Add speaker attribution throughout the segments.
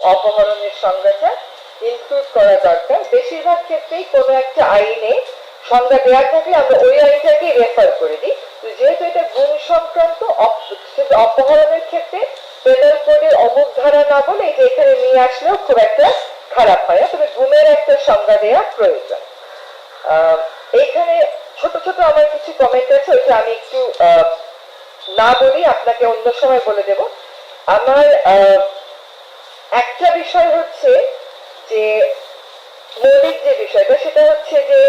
Speaker 1: অপহরণের সংজ্ঞাটা ইনক্লুড করা দরকার। বেশিরভাগ ক্ষেত্রেই কোনো একটা আইনে সংজ্ঞা দেওয়া থাকলে আমরা ওই আইনটাকে রেফার করে দিই। যেহেতু এটা গুণ সংক্রান্ত অপহরণের ক্ষেত্রে পেনাল কোডের অমুক ধারা না বলে এটা এখানে নিয়ে আসলেও খুব একটা খারাপ হয় তবে গুণের একটা সংজ্ঞা দেওয়া প্রয়োজন। আহ, এইখানে ছোট ছোট আমার কিছু কমেন্ট আছে ওইটা আমি একটু না বলি আপনাকে অন্য সময় বলে দেব। আমার একটা বিষয় হচ্ছে যে মৌলিক যে বিষয়টা, সেটা হচ্ছে যে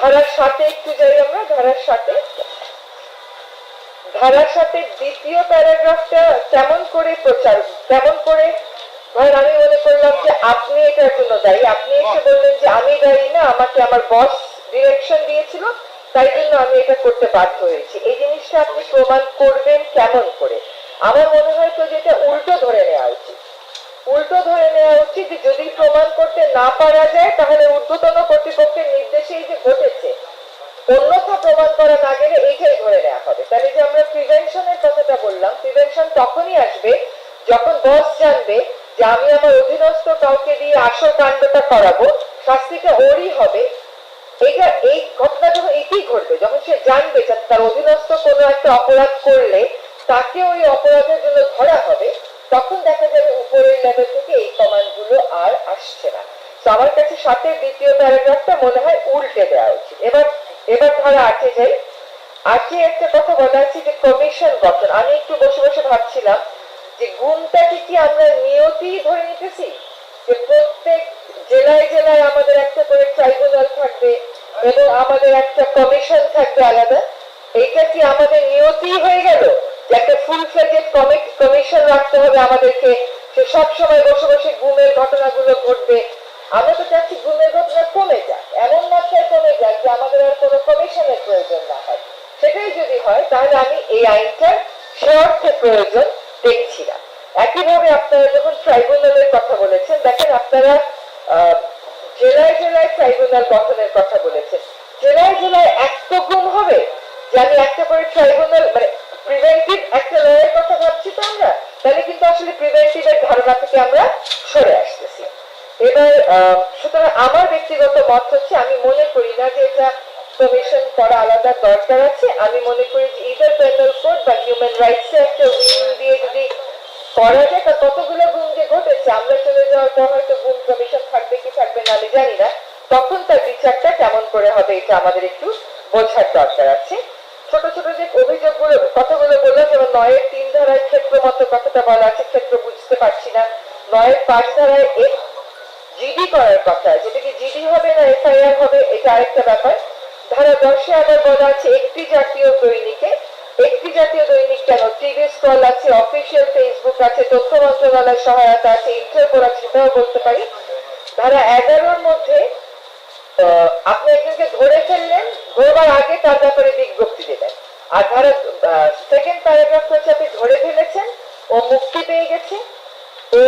Speaker 1: ধারার সাথে একটু যাই আমরা, ধারার সাথে। ধারার সাথে দ্বিতীয় প্যারাগ্রাফটা কেমন করে প্রচার, কেমন করে? ধরেন আমি মনে করলাম যে আপনি এটার জন্য দায়ী। আপনি এসে বললেন যে আমি দায়ী না, আমাকে আমার বস ডিরেকশন দিয়েছিল, তাই জন্য আমি এটা করতে বাধ্য হয়েছি। এই জিনিসটা আপনি প্রমাণ করবেন কেমন করে? আমার মনে হয় তো যেটা উল্টো ধরে নেওয়া উচিত। উল্টো ধরে নেওয়া উচিত যে যদি প্রমাণ করতে না পারা যায়, তাহলে ঊর্ধ্বতন কর্তৃপক্ষের নির্দেশেই যে ঘটেছে, অন্যথা প্রমাণ করা না গেলে এইটাই ধরে নেওয়া হবে। তাহলে যে আমরা প্রিভেনশনের কথাটা বললাম প্রিভেনশন তখনই আসবে যখন বস জানবে যে আমি আমার অধীনস্থ কাউকে দিয়ে আসল কাণ্ডটা করাবো, শাস্তিটা ওরই হবে। এইটা, এই ঘটনা যখন এটি ঘটবে, যখন সে জানবে যে তার অধীনস্থ কোনো একটা অপরাধ করলে তাকে ওই অপরাধের জন্য ধরা হবে, তখন দেখা যাবে উপরের লেভেল থেকে এই কমান্ডগুলো আর আসছে না। তো আমার কাছে সাথের দ্বিতীয় প্যারাগ্রাফটা মনে হয় উল্টে দেওয়া উচিত। এবার এবার ধরা আছে যাই। আজকে একটা কথা বলা আছে যে কমিশন গঠন। আমি একটু বসে বসে ভাবছিলাম যে গুমটাকে কি আমরা নিয়তি ধরে নিতেছি? যে প্রত্যেক জেলায় জেলায় আমাদের একটা করে ট্রাইব্যুনাল থাকবে এবং আমাদের একটা কমিশন থাকবে আলাদা। এইটা কি আমাদের নিয়তি হয়ে গেল? একটা ফুল ফ্লেজেড কমিশন রাখতে হবে আমাদেরকে সে সব সময় বসে বসে গুমের ঘটনাগুলো ঘটবে। আমরা তো চাচ্ছি গুমের ঘটনা কমে যাক, এমন মাত্রায় কমে যাক যে আমাদের আর কোনো কমিশনের প্রয়োজন না হয়। সেটাই যদি হয়, তাহলে আমি এই আইনটার সে প্রয়োজন দেখছি না। একইভাবে আপনারা যখন ট্রাইব্যুনালের কথা বলেছেন, দেখেন আপনারা জেলায় জেলায় ট্রাইব্যুনাল গঠনের কথা বলেছেন। জেলায় জেলায় এক তো গুম হবে, যে আমি একটা করে ট্রাইব্যুনাল মানে প্রিভেন্টিভ কথা ভাবছি তো আমরা, তাহলে কিন্তু আসলে প্রিভেন্টিভের ধারণা থেকে আমরা সরে আসতেছি। এবার সুতরাং আমার ব্যক্তিগত মত হচ্ছে, আমি মনে করি না যে এটা কমিশন করা আলাদা দরকার আছে। আমি মনে করি যে ইদার পেনাল কোড বা হিউম্যান রাইটস একটা দিয়ে যদি করা যায়, তা কতগুলো গুম যে ঘটেছে, আমরা চলে যাওয়ার পর হয়তো গুম কমিশন থাকবে কি থাকবে না, আমি জানি না। তখন তার বিচারটা কেমন করে হবে, এটা আমাদের একটু বোঝার দরকার আছে। ছোট ছোট যে অভিযোগগুলো, কথাগুলো বললাম, যেমন নয়ের তিন ধারায় ক্ষেত্র মতো কথাটা বলা আছে ক্ষেত্র বুঝতে পারছি না। নয়ের পাঁচ ধারায় এক জিডি করার কথা, যেটা কি জিডি হবে না এফআইআর হবে, এটা আরেকটা ব্যাপার। ধারা দশে আবার বলা আছে, একটি জাতীয় দৈনিকে, একটি জাতীয় দৈনিক কেন? টিভি স্টল আছে, অফিসিয়াল ফেসবুক আছে, তথ্য মন্ত্রণালয়ের সহায়তা আছে, ইন্টারপোল আছে, সেটাও বলতে পারি। ধারা এগারোর মধ্যে আপনি একজনকে ধরে ফেললেন, ধরবার আগে তার ব্যাপারে বিজ্ঞপ্তি দেবেন আর ধারা সেকেন্ড প্যারাগ্রাফ হচ্ছে আপনি ধরে ফেলেছেন, ও মুক্তি পেয়ে গেছে, ও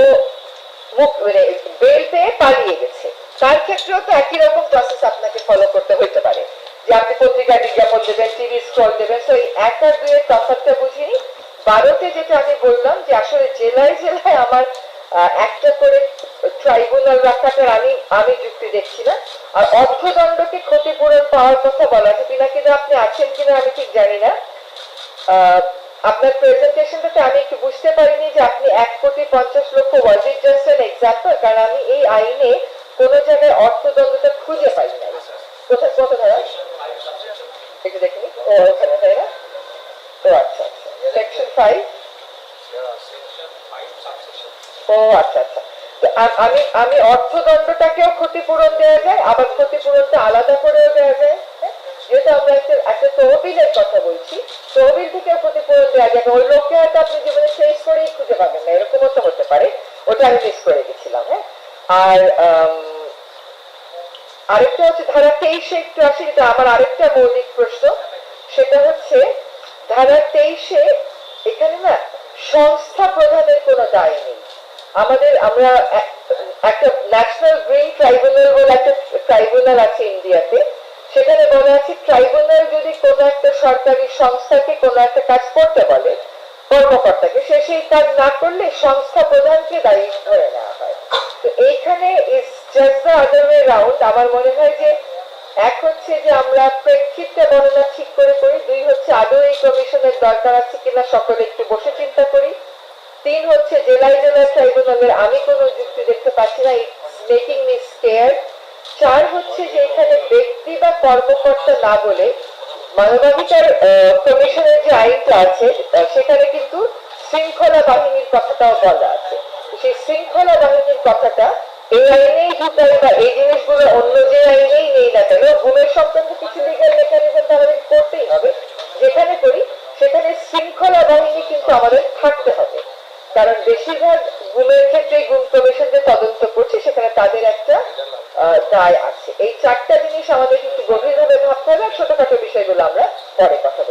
Speaker 1: মানে বেল পেয়ে পালিয়ে গেছে। তার ক্ষেত্রেও তো একই রকম প্রসেস আপনাকে ফলো করতে হইতে পারে। যে আপনি পত্রিকায় বিজ্ঞাপন দেবেন টিভি স্টল দেবেন তো এই এক আর দুইয়ের তফাৎটা বুঝিনি। বারোতে যেটা আমি বললাম যে আসলে জেলায় জেলায় আমার একটা করে ট্রাইব্যুনাল রাখাটার আমি আমি যুক্তি দেখছি না। আর অর্থদণ্ডকে ক্ষতিপূরণ পাওয়ার কথা বলা আছে। কিনা কিনা আপনি আছেন কিনা আমি ঠিক জানি না। আপনার প্রেজেন্টেশনটাতে আমি একটু বুঝতে পারিনি যে আপনি এক কোটি পঞ্চাশ লক্ষ ওয়াজ ইট এক্সাম্পল কারণ আমি এই আইনে কোন জায়গায় অর্থদণ্ডটা খুঁজে পাই না কোথায় কত একটু দেখিনি ও, ওখানে তাই না? ও আচ্ছা আচ্ছা। সেকশন ফাইভ ও আচ্ছা আচ্ছা। আমি আমি অর্থদণ্ডটাকেও ক্ষতিপূরণ দেওয়া যায়, আবার ক্ষতিপূরণটা আলাদা করেও দেওয়া যায় হ্যাঁ? যেহেতু আমরা একটা একটা তহবিলের কথা বলছি, তহবিল থেকেও ক্ষতিপূরণ দেওয়া যাবে। ওই লোককে হয়তো আপনি জীবনে শেষ করেই খুঁজে পাবেন না, এরকমও তো হতে পারে। ওটা আমি মিস করে গেছিলাম হ্যাঁ? আর আরেকটা হচ্ছে ধারা তেইশে একটু আসি, যেটা আমার আরেকটা মৌলিক প্রশ্ন। সেটা হচ্ছে, ধারা তেইশে এখানে না, সংস্থা প্রধানের কোনো দায় নেই। আমাদের, আমরা একটা ন্যাশনাল গ্রিন ট্রাইব্যুনাল বলে একটা ট্রাইব্যুনাল আছে ইন্ডিয়াতে। সেখানে বলা আছে ট্রাইব্যুনাল যদি কোনো একটা সরকারি সংস্থাকে কোনো একটা কাজ করতে বলে, কর্মকর্তাকে, সে সেই কাজ না করলে সংস্থা প্রধানকে দায়ী ধরে নেওয়া হয়। তো এইখানে is just the other way round আমার মনে হয় যে, এক হচ্ছে যে আমরা প্রেক্ষিতটা বর্ণনা ঠিক করে করি, দুই হচ্ছে আদৌ এই কমিশনের দরকার আছে কিনা, সকলে একটু বসে চিন্তা করি। তিন হচ্ছে জেলায় জেলায় ট্রাইব্যুনালের আমি কোনো যুক্তি দেখতে পাচ্ছি না মেকিং মি স্কেয়ার চার হচ্ছে যে এখানে ব্যক্তি বা কর্মকর্তা না বলে মানবাধিকার কমিশনের যে আইনটা আছে সেখানে কিন্তু শৃঙ্খলা বাহিনীর কথাটাও বলা আছে। সেই শৃঙ্খলা বাহিনীর কথাটা এই আইনেই ঢুকালে বা এই অন্য যে আইনেই নেই না কেন গুণের সংক্রান্ত কিছু লিগাল মেকানিজম তো আমাদের করতেই হবে যেখানে করি সেখানে শৃঙ্খলা বাহিনী কিন্তু আমাদের থাকতে হবে কারণ বেশিরভাগ গুমের ক্ষেত্রে গুম কমিশন যে তদন্ত করছে, সেখানে তাদের একটা দায় আছে। এই চারটা জিনিস আমাদের কিন্তু গভীরভাবে ভাবতে হবে, আর ছোটখাটো বিষয়গুলো আমরা পরে কথা